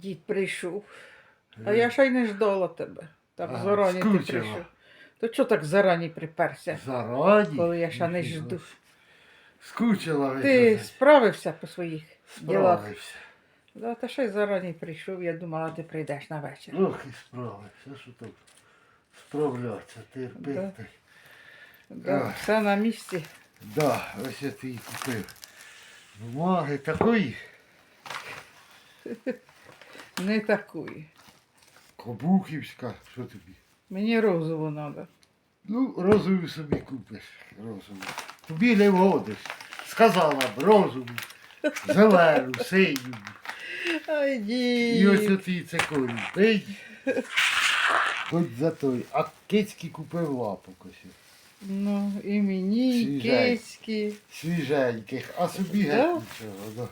Дід прийшов. А я ще й не ждала тебе. Так А, зарані ти скучила. прийшов. То чого так зарані приперся, Зарані. коли я ще не жду? Скучила ви. Ти справився по своїх ділах? Справився. Да, та ще й зарані прийшов, я думала, ти прийдеш на вечір. Ох і справився. Що там справлятися, терпити. Да. Да. Ах. все на місці. Да, ось я твій купив. Бумаги такої. Не такої. Кобухівська. Що тобі? Мені розову треба. Ну, розову собі купиш. Розову. Тобі не вгодиш. Сказала б розову, зелену, синю. Ай, І ось дід. оці це. Пий. Хоч за той. А кицьки купив лапок ось. Ну, і мені, і Свіжай. кицьки. Свіженьких, а собі Да? геть нічого. Да.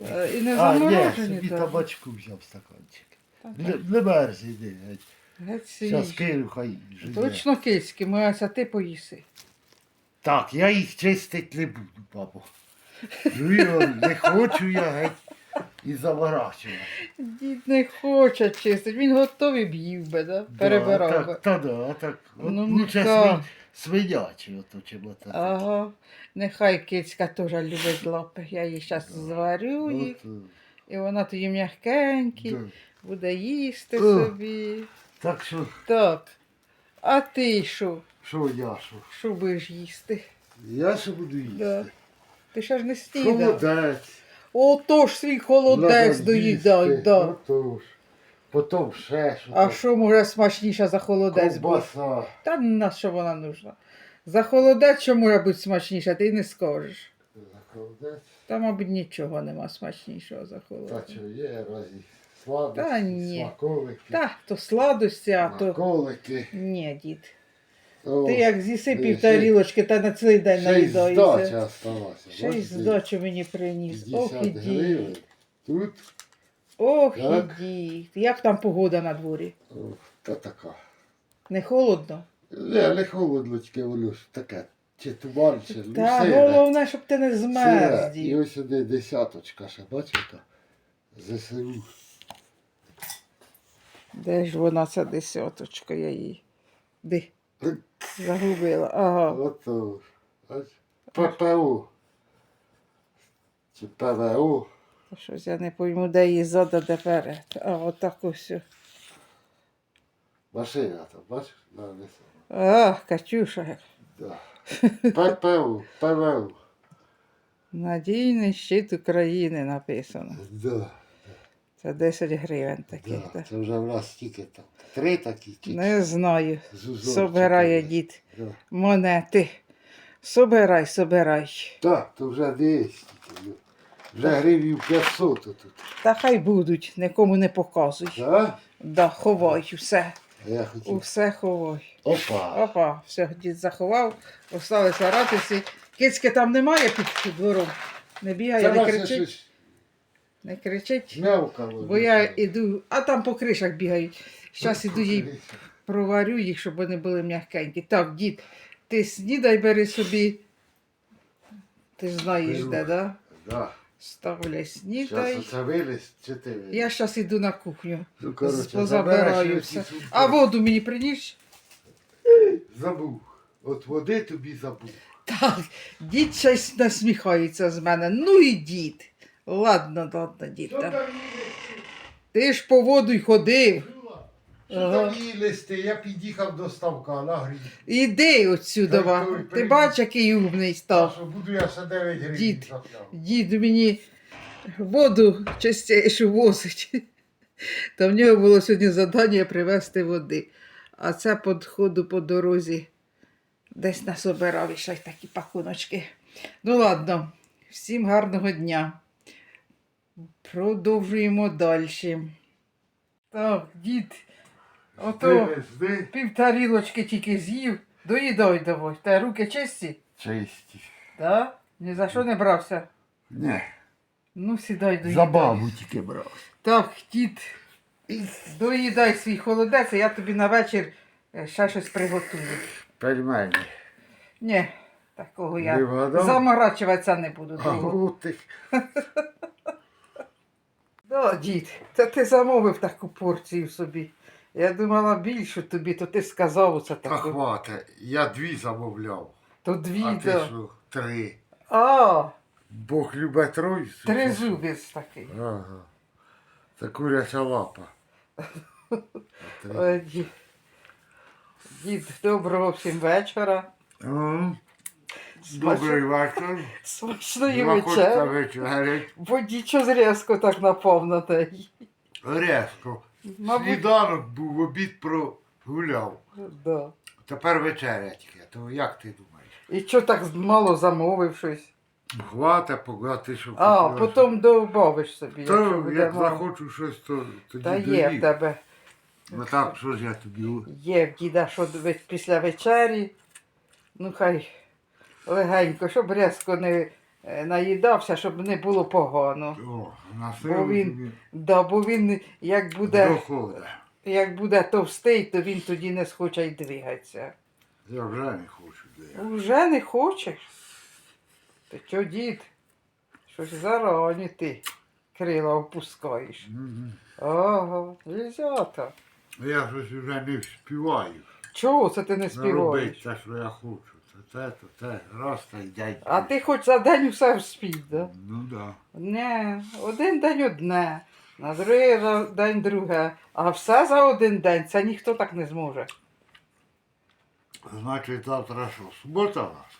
Е, І не А, ні, заморожені. собі даже. табачку взяв стаканчик. Та Не, так, не мерз іди, геть. Геть Зараз свіжі. кину, хай живе. Точно кицьки, моя ти поїси. Так, я їх чистить не буду, папа. Ну не хочу я геть і заворачувати. Дід не хоче чистити, він готовий б їв би, да? перебирав би. так, Та да, так. От Ну, лучше нікак. свин, свинячий, ото чим ото. Ага, нехай кицька теж любить лапи. Я їй зараз зварю їх, і вона тоді м'ягкенькі, буде їсти собі. Так що, Так. А ти що? що я що? Що будеш їсти? Я що буду їсти? Да. Ти ще ж не снідав. Холодець. Отож свій холодець доїдай, да. отож. Потім ще що. А що може смачніше за холодець буде? Ковбаса. Та на що вона нужна? За холодець що може бути смачніше, ти не скажеш. За холодець. Та, мабуть, нічого нема смачнішого за Та холодець. що є, разі сладості, Та ні. смаколики. Та, то сладості, а то. Смаколики. Ні, дід. О, Ти як з'їси ще- пів тарілочки та на цілий день Ще й здача наїдаєшся. осталася. Ще й Бачите, здачу мені приніс. Ох 50 і дід. гривень. Тут Ох Так. дід. Як там погода на дворі? о, та така. Не холодно? Не, не холодно, тільки воно ж таке. Чи туман, чи ну, Та сире. головне, щоб ти не Сире. змерз, І дід. ось сюди десяточка ще, бачите? ЗСУ. Де ж вона ця десяточка, я її. Де? Загубила. Ага. Ото. Ось. ППУ. Чи ПВУ. Щось я не пойму, де її зада, де перед. А, отак ось. Машина там, бачиш? На лісу. А, Катюша. Да. ППУ, ПВУ. Надійний щит України написано. Да, Це 10 гривень таких. да. Да. Це вже в нас стільки там. Три такі чи Не знаю. з узорчиками. Собирає дід Да. монети. Собирай, собирай. Так, то вже десь. Вже гривів 500 тут. Та хай будуть, нікому не показуй. Так? Да, ховай все. А я хотів. Усе ховай. Опа. Опа, все, дід заховав, осталися ратиці. Кицьки там немає під двором. Не бігає, Це не кричить, щось не кричить. мявкало. Бо я іду, а там по кришах бігають. Зараз іду їй проварю їх, щоб вони були м'якенькі. Так, дід, ти снідай бери собі. Ти ж знаєш Беру. де, да? Да. Зараз снідай. Я зараз іду на кухню. Ну, коротше, позабираю забереш все. оці сумки. А воду мені приніс? Забув. От води тобі забув. Так, дід щось насміхається з мене. Ну і дід. Ладно, ладно, дід. Ти ж по воду й ходив. Що Ага. там її листи? Я під'їхав до ставка на грі. Іди отсюди. Та й той Ти привіт. бач, який умний став. що буду я ще 9 гривень Дід. Дід мені воду частіше возить. Та в нього було сьогодні завдання привезти води. А це по ходу по дорозі десь насобирав і ще й такі пакуночки. Ну ладно, всім гарного дня. Продовжуємо далі. Так, дід, ото Привезли. пів тарілочки тільки з'їв. Доїдай давай. Та руки чисті? Чисті. Так? Ні за що не брався? Не. Ну, сідай доїдай. Забаву тільки брав. Так, дід, доїдай свій холодець, а я тобі на вечір е, ще щось приготую. Пельмені. Ні, такого Не я вгадав? заморачуватися не буду. А довго. ти. Да, дід, та ти замовив таку порцію собі. Я думала більшу тобі, то ти сказав оце Та таку. хвата, я дві замовляв, То дві, а ти да. що, три. А, Бог любить тройцю. три зубець такий. Ага. Це куряча лапа. А три. Дід. Дід, доброго всім вечора. М, Добрий вечір. Смачної Заходьте вечері. вечерять. Бо нічого зрізко так напав на. Резко. Мабуть, Сніданок був, обід прогуляв. да. Тепер вечеря тільки. То як ти думаєш? І що так мало замовив щось? Хвата, погати, що А, потім добавиш собі. що- якщо То буде як мало. захочу щось, то тоді Та є в доїм. тебе. Ну так, що ж я тобі. Є в діда, що ви- після вечері. Ну хай легенько, щоб різко не наїдався, щоб не було погано. О, на Бо він- Да, бо він як буде, як буде товстий, то він тоді не схоче й двигатися. Я вже не хочу. де. Уже не хочеш? Ти чо, дід? Щось зарані ти крила опускаєш. Нельзя так. Я щось вже не співаю. Чого це ти не Не робити те, що я хочу. Те, то те, раз та й дядь. А ти хоч за день усе вспів, да? Ну да. Не, один день одне, на другий за- день друге, а все за один день, це ніхто так не зможе. Значить, завтра що? Субота у нас.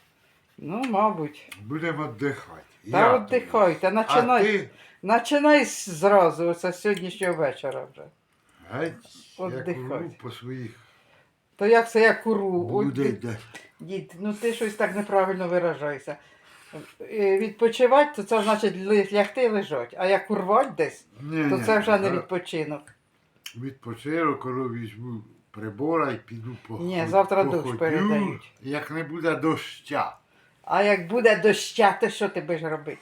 Ну, мабуть. Будемо віддихати. Та віддихайте. А начинай, ти? начинай з- зразу, оце з сьогоднішнього вечора вже. Геть, я Віддихай. курю по своїх То як це я куру? Ой, ти- де. Дід, ну ти щось так неправильно виражаєшся. Е, Відпочивати, то це значить ли- лягти і лежать. А як урвать десь, то це вже не за- відпочинок. Коли візьму прибора і піду по Ні, завтра дощ походю, передають. Як не буде доща, А як буде доща, то що ти будеш робити?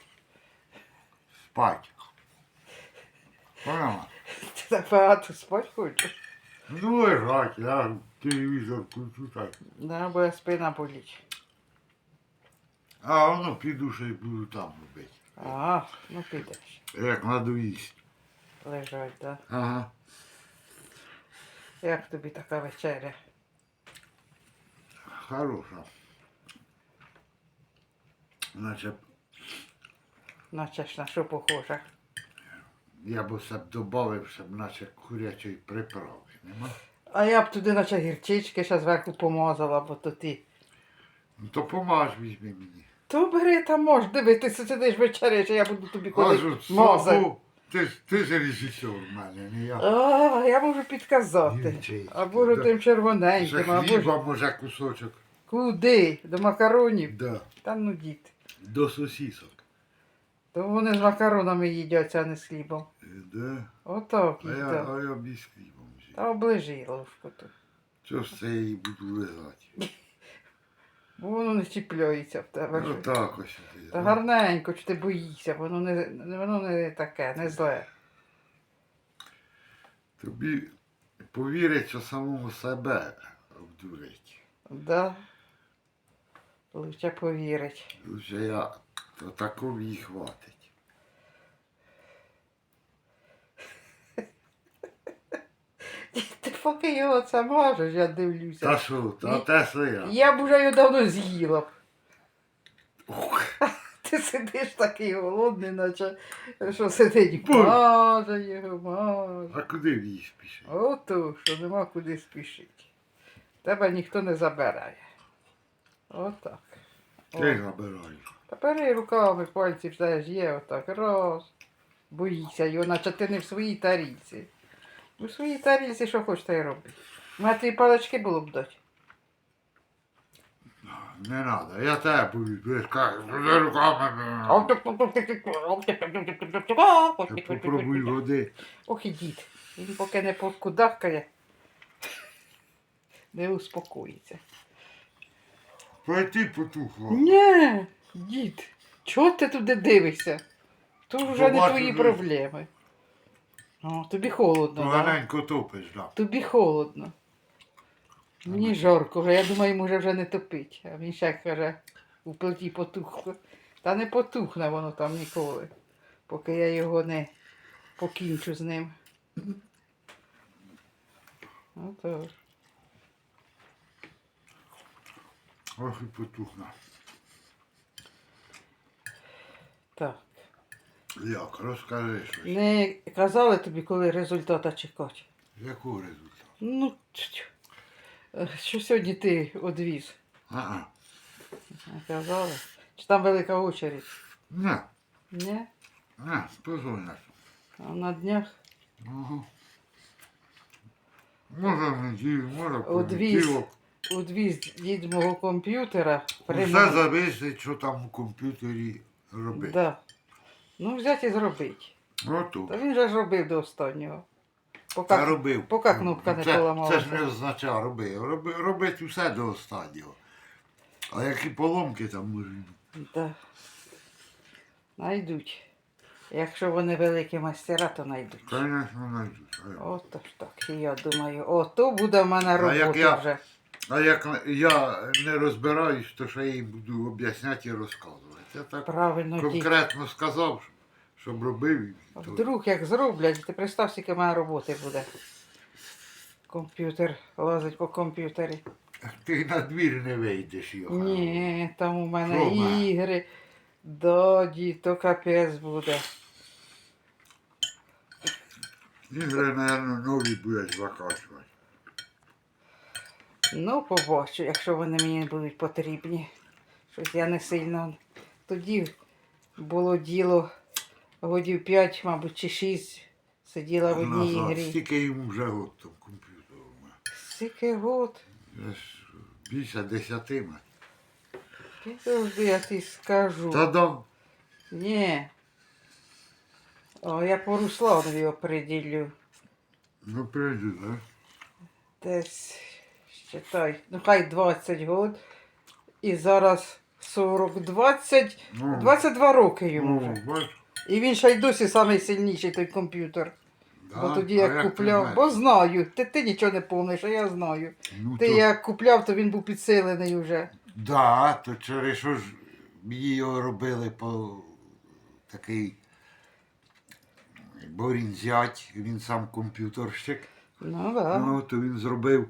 спать. Поняла? Ти так багато спати хочеш? Ну, лежать, я телевізор включу так. Да, бо спина болить. А воно піду ще й буду там робити. А, ну підеш. Як надоїсть. Лежать, да. Ага. Як тобі така вечеря? Хороша. Наче Наче ж на що похожа? я б б додав, щоб наче курячої приправи. Нема? А я б туди наче гірчички ще зверху помазала, бо то ти. Ну то помаж візьми мені. То бери та мож, диви, ти сидиш вечеряєш, а я буду тобі Кажу, мазати. слабо, ти, ж- ти ж режисер в мене, не я. А, я можу підказати. Гірчички, Або да. тим Ще червоненьким, або ж хліба, може, кусочок. куди? До макаронів? Да. Та ну дід. До сосісок. То вони з макаронами їдяться, а не з хлібом. Е, Да. Отак А я, а я без взяв. Та оближи ложку тут. Що ж це я її буду лизати? Бо воно не чіпляється в тебе. Ну так ось. ти, Та гарненько, чи ти боїшся, воно не, воно не таке, не зле. Тобі повірить, що самому себе обдурить. Да. Лучше повірить. Вже я то такого їй хватить. Поки його це можеш, я дивлюся. Та що, та те що я. Б уже його давно з'їла Ти сидиш такий голодний, наче що сидить, Бу. маже його, маже. А куди в її спішить? Ото, що нема куди спішити. Тебе ніхто не забирає. Отак. Ти забирай. Та бери руками пальці все ж є отак. Раз. Боїшся його, наче ти не в своїй тарілці. У своїй тарілці що хочеш, та й роби. Мене твої палички було б дати. Не треба, я тебе буду, кажеш, руками. Попробуй води. Ох і дід. Він поки не покудахкає, не успокоїться. Пойти потухло. Ні, дід, чого ти туди дивишся? Тут вже не твої ну. проблеми. О, тобі холодно, так? Поганенько топиш, да. Тобі холодно. Мені жарко, вже. я думаю, може вже не топить. А він ще каже, у плиті потухло. Та не потухне воно там ніколи, поки я його не покінчу з ним. Отож. Ох і потухна. Так. Як, розкажи щось. Не казали тобі, коли результата чекати. Якого результату? Ну. Е, що сьогодні ти одвіз? Ага. Не казали? Чи там велика очередь? Не, Ні? не, позвонять. А на днях Ага. Може в неділю, може в Одвіз. понеділок. одвіз від мого комп'ютера. Все зависить, що там у комп'ютері робити. Да. Ну, взяти і зробити. Ото. Та він же ж робив до останнього. Поки, Та робив. поки кнопка не це, Це ж не означає робив. Робив робить усе до останнього. А які поломки там можуть бути? Да. Найдуть. Якщо вони великі мастера, то найдуть. Звісно, знайдуть. Ото ж так. І я думаю, ото буде в мене А як робота я- вже. А як я не розбираюсь, то ще їй буду об'ясняти і розказувати. Я так Правильно ті. конкретно сказав, щоб робив. і то- Вдруг як зроблять, ти представ, скільки в мене роботи буде. Комп'ютер лазить по комп'ютері. Ти на двір не вийдеш його. Ні, там у мене Що в мене? ігри. Доді, то капець буде. Ігри, мабуть, нові будуть закачувати. Ну, побачу, якщо вони мені будуть потрібні. Щось я не сильно. Тоді було діло годів 5, мабуть, чи 6 сиділа в одній Назад. ігрі. Скільки йому вже год там комп'ютеру? Скільки год? Ж Більше десятима. Підожди, я тобі скажу. Та дам. Ні. О, я по Русланові оприділю. Ну прийду, так? Десь, считай, ну хай 20 год. І зараз 40, 20, Ну, 22 роки йому ну, вже. бач, І він ще й досі найсильніший той комп'ютер. да, Бо тоді а як ти купляв, знаєш? бо знаю, ти, ти нічого не помниш, а я знаю. Ну, Ти то, як купляв, то він був підсилений вже. Да, то через що ж мені його робили по такий бо він зять, він сам комп'ютерщик. Ну да. Ну, то він зробив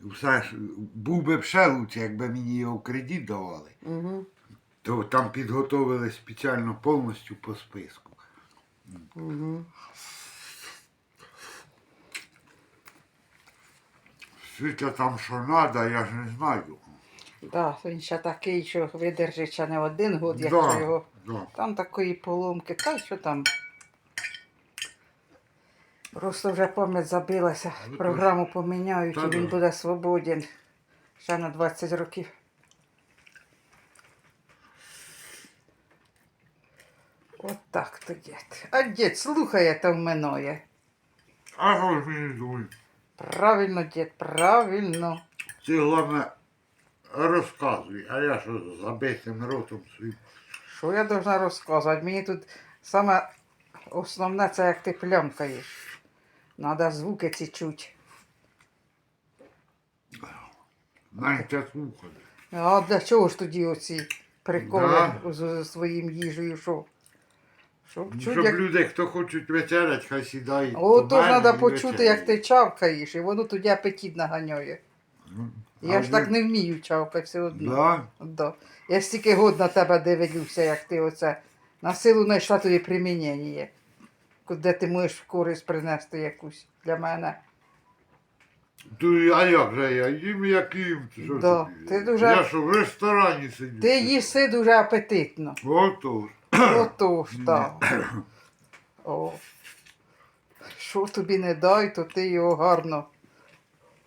все ж, був би б ще лучше, якби мені його в кредит давали. Угу. То там підготовили спеціально повністю по списку. Угу. Скільки там що треба, я ж не знаю. Да, він ще такий, що видержить ще не один год, Да, його. да. Там такої поломки, та й що там. Просто вже пам'ять забилася. Ви Програму поміняють Та і він да. буде свободен. Ще на 20 років. От так то дід. А дід слухає та вминає. А ж мені думає? Правильно, дід, правильно. Ти головне розказуй, а я що з забитим ротом свій. Що я должна розказувати? Мені тут саме основне це як ти плямкаєш. Надо звуки ці чуть. Навіть слухати. А для чого ж тоді оці приколи Да. з, своїм їжею? Що? Щоб чуть, Щоб як... люди, хто хочуть вечерять, хай сідають. О, то ж треба почути, як ти чавкаєш, і воно тоді апетит наганяє. Ну, Я ж так не вмію чавкати все одно. Да? Да. Я стільки год на тебе дивлюся, як ти оце на силу знайшла тобі примінення. Куди ти можеш користь принести якусь для мене. То, а як же я? Їм як їм. Що Да, ти дуже- Я що, в ресторані сидю? Ти їси дуже апетитно. Отож. Отож так. О. Що тобі не дай, то ти його гарно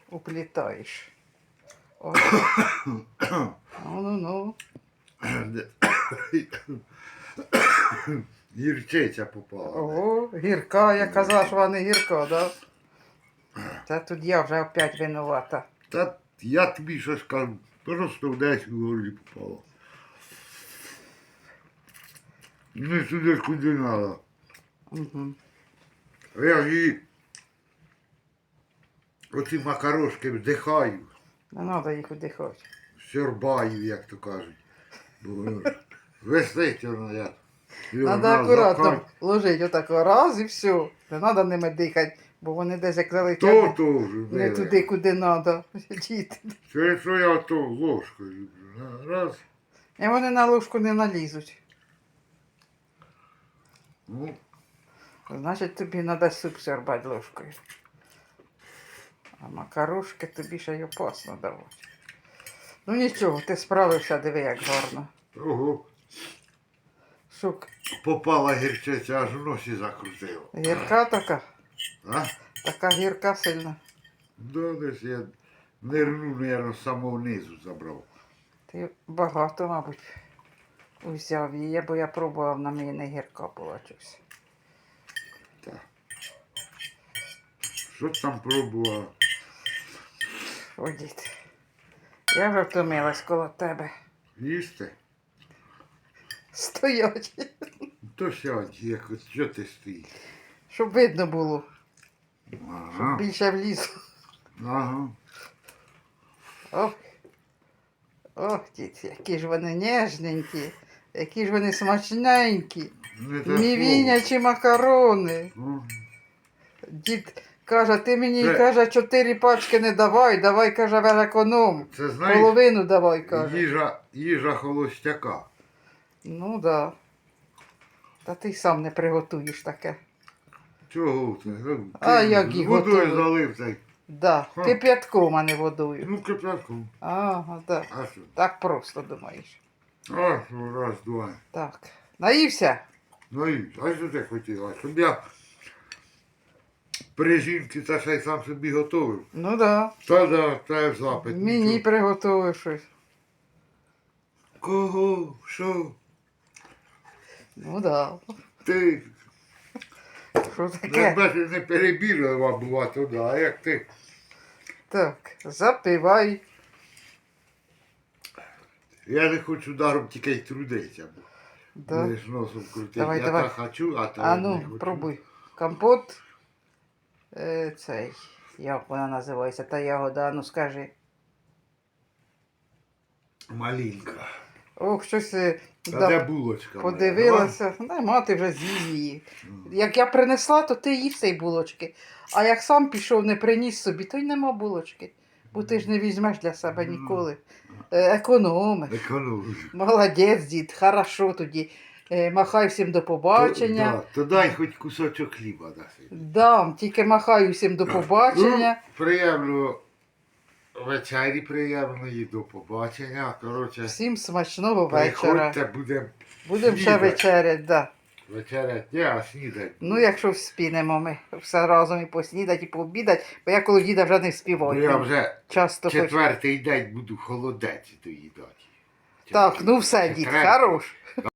уплітаєш. О. Ну, ну, ну. Гірчиця попала. О, гірка, я казала, що вона не гірка, да? Та тут я вже опять винувата. Та я тобі що скажу, просто десь у горлі попало. Не сюди куди треба. Угу. А я ж її оці макарошки вдихаю, Не треба їх удихати. сьорбаю, як то кажуть. Бо висить воно як. Треба акуратно ложити отако раз і все. Не треба ними дихати, бо вони десь як То залетять не туди, куди треба. Діти. Через що я то ложкою люблю. Раз. І вони на ложку не налізуть. Ну, Значить, тобі треба суп сорбати ложкою. А макарошки тобі ще й опасно давати. Ну нічого, ти справився, диви, як гарно. ого. Шук, Попала гірчиця, аж в носі закрутила. гірка така, А? така гірка сильна. Да, десь я нирну, наверное, з самого низу забрав. Ти багато, мабуть, взяв її, бо я пробував, на мені не гірка була чогось. Що ти там пробував? Ходіть. Я вже втомилась коло тебе. Їсти? Стоять, То сядь, як от що ти стоїш? щоб видно було, щоб Ага. більше влізло. Ага. Ох, ох, діти, які ж вони ніжненькі, які ж вони смачненькі. Не те Мівінячі макарони. слово. Дід каже, ти мені Це- каже, чотири пачки не давай, давай, каже, в економ. Це знаєш, Половину давай, каже. їжа, їжа холостяка. Ну да. Та ти сам не приготуєш таке. Чого ти? А ти як їх водою готують? залив цей. Да. Ха. Кип'ятком, а не водою. Ну, кипятком. Ага, так. А що? Так просто думаєш. А, що, раз, два. Так. Наївся? Ну і, а що ти хотіла? Щоб я при жінці та ще й сам собі готовив. Ну да. Та да, та запит. Мені нічого. приготував щось. Кого? Що? Ну да. Ти Що не таке? бачиш, не перебірила була туди, а як ти? Так, запивай. Я не хочу даром тільки й трудитися. бо Да. Будеш носом крутити. Давай, я давай. так хочу, а ти А не ну, хочу. пробуй. Компот. Е, цей. Як вона називається? Та ягода, ну скажи. Малинка. Ох, щось е, А да, де булочка? моя? подивилася. Нема, ти вже з'їв її. Як я принесла, то ти їв цей булочки. А як сам пішов, не приніс собі, то й нема булочки. Бо ти ж не візьмеш для себе ніколи. Е, Економиш. Молодець, дід, хорошо тоді. Е, Махай всім до побачення. То, да, то дай хоч кусочок хліба даси. Дам, тільки махаю всім до побачення. Ну, приємно вечері, приємної, до побачення. Коротше, Всім смачного вечора. приходьте, будемо Будемо ще снідати. вечерять, да. вечеряти, ні, а снідати. Ну, якщо вспінемо ми все разом і поснідати, і пообідати, бо я коло діда вже не Бо співаю. я вже Часто хоч. четвертий день буду холодець доїдати. Так, ну все, дід, Четвертий. хорош.